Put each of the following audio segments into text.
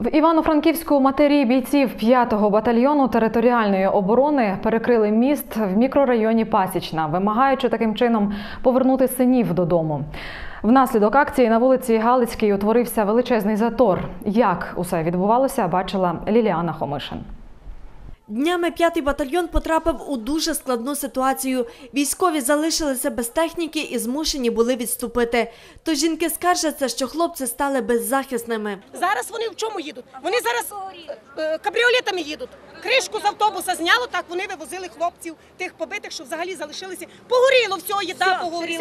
В Івано-Франківську матері бійців 5-го батальйону територіальної оборони перекрили міст в мікрорайоні Пасічна, вимагаючи таким чином повернути синів додому. Внаслідок акції на вулиці Галицькій утворився величезний затор. Як усе відбувалося, бачила Ліліана Хомишин. Днями п'ятий батальйон потрапив у дуже складну ситуацію. Військові залишилися без техніки і змушені були відступити. То жінки скаржаться, що хлопці стали беззахисними. Зараз вони в чому їдуть? Вони зараз е, кабріолетами їдуть. Кришку з автобуса зняло, так вони вивозили хлопців, тих побитих, що взагалі залишилися. Погоріло все, їда погоріла.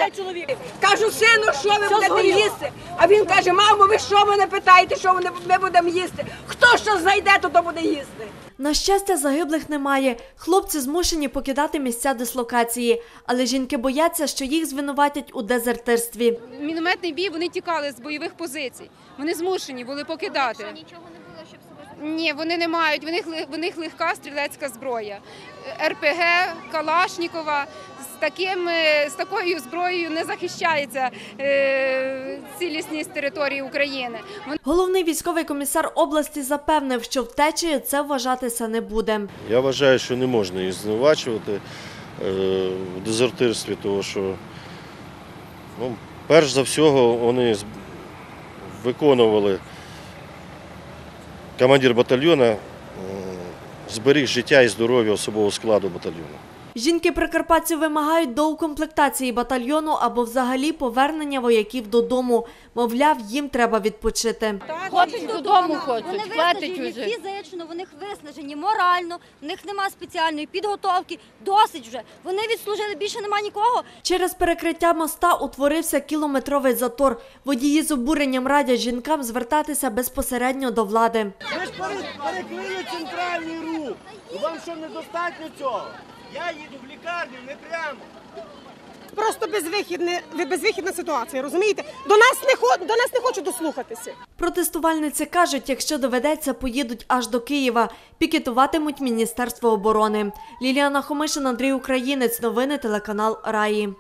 Кажу, сину, що ви будете їсти? А він каже, мамо, ви що мене питаєте, що ми- ми будемо їсти? Хто що знайде, то то буде їсти. На щастя, загиблих немає. Хлопці змушені покидати місця дислокації, але жінки бояться, що їх звинуватять у дезертирстві. мінометний бій вони тікали з бойових позицій. Вони змушені були покидати. Ні, вони не мають. В них, в них легка стрілецька зброя. РПГ, Калашнікова. З, таким, е, з такою зброєю не захищається е, цілісність території України. Вони Головний військовий комісар області запевнив, що втечею це вважатися не буде. Я вважаю, що не можна їх звинувачувати е, в дезертирстві, тому що, ну, перш за всього, вони виконували командир батальйону, е, зберіг життя і здоров'я особового складу батальйону. Жінки прикарпатці вимагають доукомплектації батальйону або взагалі повернення вояків додому. Мовляв, їм треба відпочити. хочуть додому, хочуть, вони виснажені фізично, вони виснажені морально, в них немає спеціальної підготовки, досить вже. Вони відслужили більше нема нікого. Через перекриття моста утворився кілометровий затор. Водії з обуренням радять жінкам звертатися безпосередньо до влади. Ви ж пере- перекрили центральний рух. Вам що недостатньо цього? Я їду в лікарню, не прямо. Просто безвихідне, безвихідна ситуація, розумієте? До нас не хо- до нас не хочуть дослухатися. Протестувальниці кажуть, якщо доведеться, поїдуть аж до Києва. Пікетуватимуть Міністерство оборони. Ліліана Хомишин, Андрій Українець. Новини телеканал Раї.